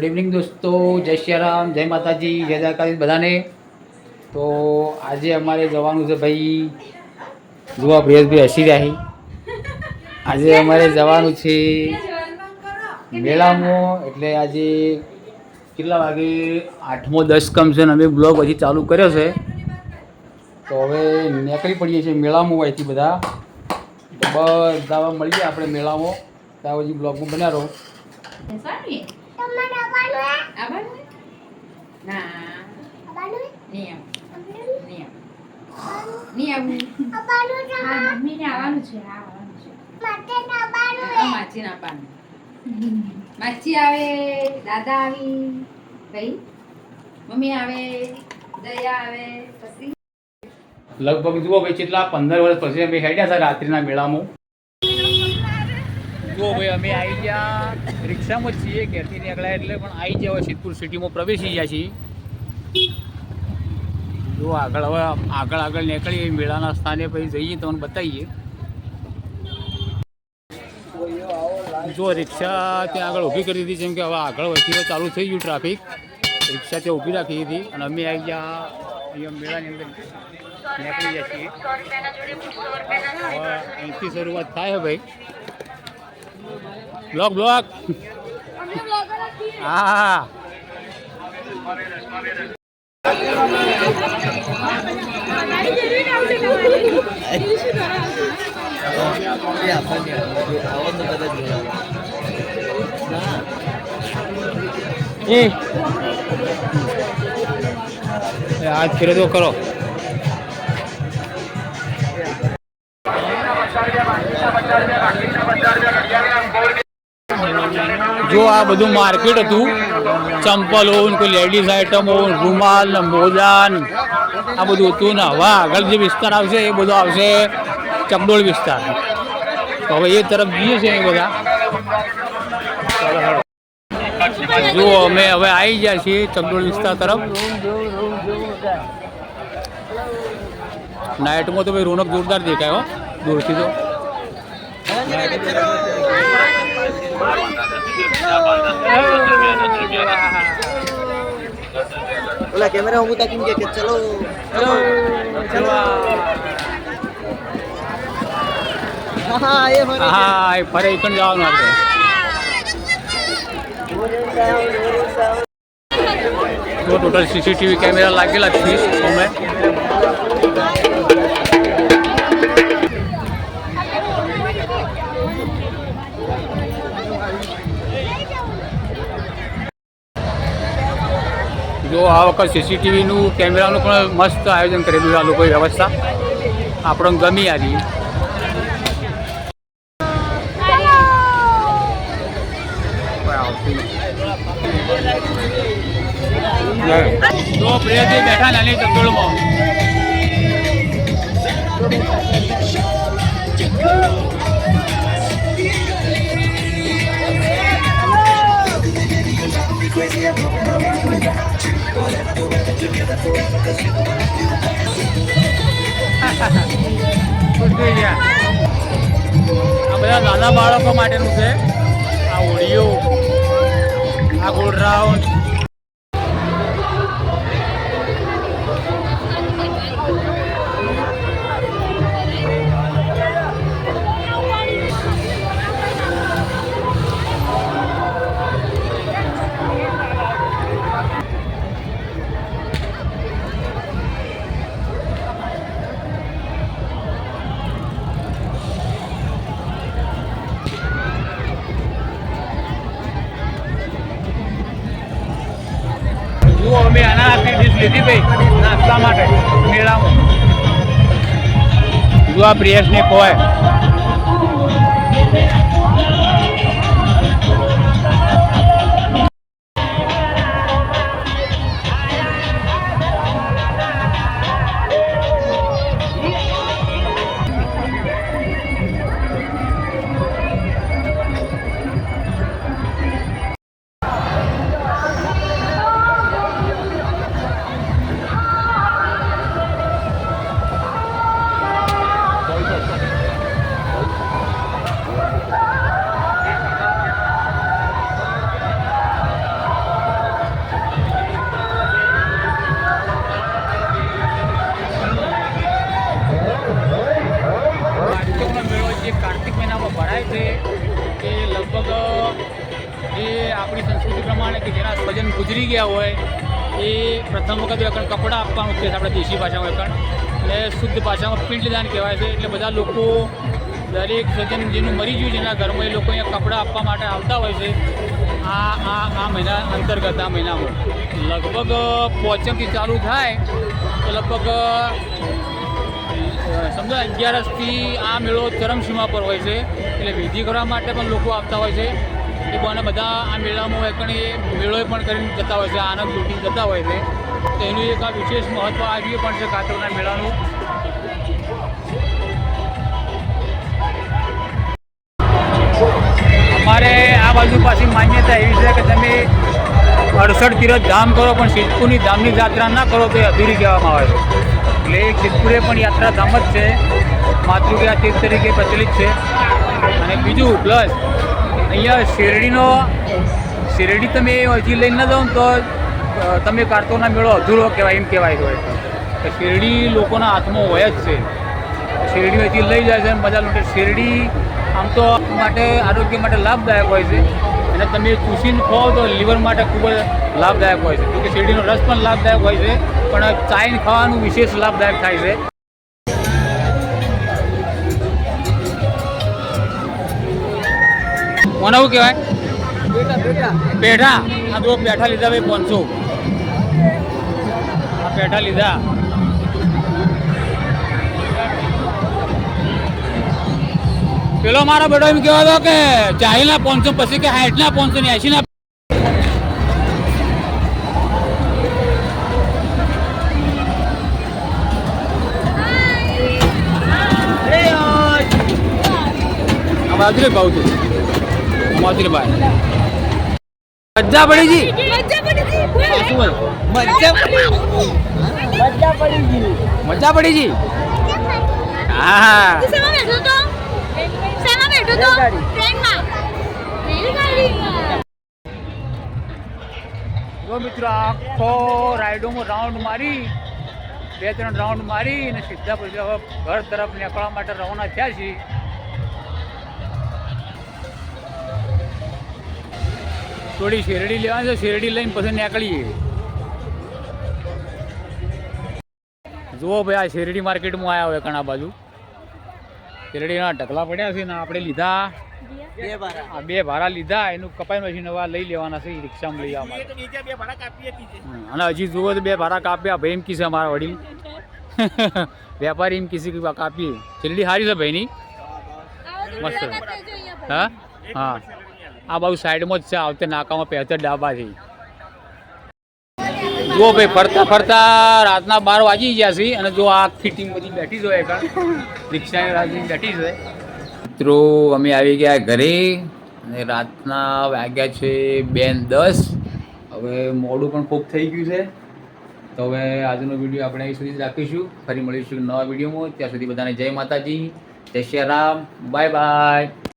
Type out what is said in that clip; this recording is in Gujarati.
ગુડ ઇવનિંગ દોસ્તો. જય શ્રીરામ જય માતાજી જય દ્વારકાધીશ બધાને. તો આજે અમારે જવાનું છે ભાઈ જુઓ પ્રિયેશભાઈ હસી રહ્યા આજે અમારે જવાનું છે મેળામાં? એટલે આજે કેટલા વાગે? આઠમો દસ કમ છે ને અમે બ્લોગ હજી ચાલુ કર્યો છે. તો હવે નીકળી પડીએ છીએ મેળામાં અહીંથી બધા. તો બધા મળીએ આપણે મેળામાં. ત્યાં પછી બ્લોગમાં બન્યા રહો સારી આવવાનું હે? ના. નહીં આવું નહીં આવું નહીં આવું હા મમ્મીને આવવાનું છે હા આવવાનું છે. હા, માચી ના પાનું માચી આવે દાદા આવી ભાઈ. મમ્મી આવે દયા આવે પછી લગભગ જુઓ ભાઈ કેટલા પંદર વર્ષ પછી અમે હેડ્યા હતા રાત્રિના મેળામાં. જુઓ ભાઈ અમે આવી ગયા. રિક્ષામાં જ છીએ ઘેરથી નીકળ્યા એટલે પણ આવી ગયા હવે સિદ્ધપુર સિટીમાં પ્રવેશી ગયા છીએ. જો આગળ હવે આગળ આગળ નીકળીએ મેળાના સ્થાને પછી જઈએ તમને બતાવીએ. જો રિક્ષા ત્યાં આગળ ઊભી કરી દીધી જેમ કે હવે આગળ વચ્ચે ચાલુ થઈ ગયું ટ્રાફિક. રિક્ષા ત્યાં ઊભી રાખી દીધી અને અમે આવી ગયા અહીંયા મેળાની અંદર નીકળી ગયા છીએ. અહીંથી શરૂઆત થાય ભાઈ. બ્લોક બ્લોક હા એ હાથ ફેરે તો કરો. આ બધું માર્કેટ હતું. ચંપલો ને કોઈ લેડીઝ આઇટમો રૂમાલ ને મોજા આ બધું હતું ને. હવે આગળ જે વિસ્તાર આવશે, એ બધો આવશે ચકડોળ વિસ્તાર. હવે એ તરફ જઈએ છે એ બધા. જો અમે હવે આવી ગયા છીએ ચકડોળ વિસ્તાર તરફ. નાઇટમાં તો ભાઈ રોનક જોરદાર દેખાયો દૂરથી તો. ઓલા કેમેરા હું તાકીને કે ચલો ચલો ચલો હા, એ ફરે હા, એ ફરે એકણ જવાનું આપણે. તો ટોટલ સીસીટીવી કેમેરા લાગેલા છે, અમે. જો આ વખત સીસીટીવીનું કેમેરાનું પણ મસ્ત આયોજન કરેલું આ લોકોએ વ્યવસ્થા. આપણને ગમી આવી બેઠા નાની ચંદોળમાં ગયા આ બધા નાના બાળકો માટેનું છે. આ હોળીઓ આ ગોળ રાઉન્ડ લીધી નાસ્તા માટે મેળામાં. આ પ્રિયસને કોઈ ગુજરી ગયા હોય એ પ્રથમ વખત એકણ કપડાં આપવાનું છે આપણે દેશી ભાષામાં એકણ. એટલે શુદ્ધ ભાષામાં પિંડદાન કહેવાય છે. એટલે બધા લોકો દરેક સજ્જન જેનું મરી ગયું છે. એના ઘરમાં એ લોકો અહીંયા કપડાં આપવા માટે આવતા હોય છે. આ આ આ મહિના અંતર્ગત, આ મહિનામાં. લગભગ પોચમથી ચાલુ થાય તો લગભગ સમજો અગિયારસથી આ મેળો ચરમસીમા પર હોય છે. એટલે વિધિ કરવા માટે પણ લોકો આવતા હોય છે. એ બને બધા આ મેળામાં હોય પણ એ મેળોએ પણ કરીને જતા હોય છે, આનંદ લૂંટીને જતા હોય છે. તો એનું એક આ વિશેષ મહત્ત્વ આવ્યું પણ છે કાતરના મેળાનું. અમારે આ બાજુ પાછી માન્યતા એવી છે કે તમે અડસઠ તીરથ ધામ કરો, પણ સિદ્ધપુરની ધામની યાત્રા ના કરો તો એ અધૂરી કહેવામાં આવે છે. એટલે સિદ્ધપુરે પણ યાત્રા ધામ જ છે. માતૃકા તીર્થ તરીકે પ્રચલિત છે. અને બીજું, પ્લસ અહીંયા શેરડીનો શેરડી તમે હજી લઈને ના જાઓ તો તમે કારતોના મેળો અધૂરો કહેવાય એમ કહેવાય હોય તો. શેરડી લોકોના હાથમાં હોય જ છે. શેરડી હજી લઈ જાય છે અને મજા માટે. શેરડી આમ તો માટે આરોગ્ય માટે લાભદાયક હોય છે. અને તમે ચૂસીને ખાઓ તો લીવર માટે ખૂબ જ લાભદાયક હોય છે. કે શેરડીનો રસ પણ લાભદાયક હોય છે. પણ ચાઈને ખાવાનું વિશેષ લાભદાયક થાય છે. કોને શું કહેવાય? પેઢા. આ જો પેઠા લીધા ભાઈ પાંચસો. આ પેઠા લીધા. પેલો મારો બેટો એમ કહેવા હતો કે ચાલીના પાંચસો પછી કે સાઠના પાંચસો ને એસી ના બાજરી ભાવ તું મોતી ભાઈ મજા પડી જી? મજા પડી ગઈ મજા પડી જી. હા શેમાં બેઠો તો. શેમાં બેઠો તો. ટ્રેનમાં. રેલગાડી જો મિત્રો આખો રાઈડોમાં રાઉન્ડ મારી બે ત્રણ રાઉન્ડ મારી અને સીધા પછી હવે ઘર તરફ નીકળવા માટે રવાના થયા છીએ. થોડી શેરડી લેવાની છે શેરડી લઈને પછી નીકળીએ. જુઓ ભાઈ આ શેરડી માર્કેટમાં આવ્યા હોય ઘણા બાજુ. શેરડીના ઢગલા પડ્યા છે ને આપણે લીધા. બે ભારા. ભાડા લીધા એનું કપાઈ મશીન નવા લઈ લેવાના છે રિક્ષામાં લઈ આવવા અને હજી જુઓ તો બે ભાડા કાપ્યા ભાઈ એમ કીસે અમારા વડીલ. વેપારી એમ કીધું કાપીએ. શેરડી સારી છે ભાઈની. મસ્ત. હા? હા. આ બાજુ સાઈડમાં જ છે, આવતે નાકામાં પહેતર ડાબાથી. જુઓ ભાઈ, ફરતા ફરતા રાતના બાર વાગી ગયા છે અને જો આ આખી ટીમ બધી બેઠી હોય કારણ રિક્ષાની બેઠી છે મિત્રો, અમે આવી ગયા ઘરે અને રાતના વાગ્યા છે બેન દસ. હવે મોડું પણ ખૂબ થઈ ગયું છે. તો હવે આજનો વીડિયો આપણે અહીં સુધી રાખીશું. ફરી મળીશું નવા વિડીયોમાં. ત્યાં સુધી બધાને જય માતાજી, જય શ્રી રામ. Bye bye.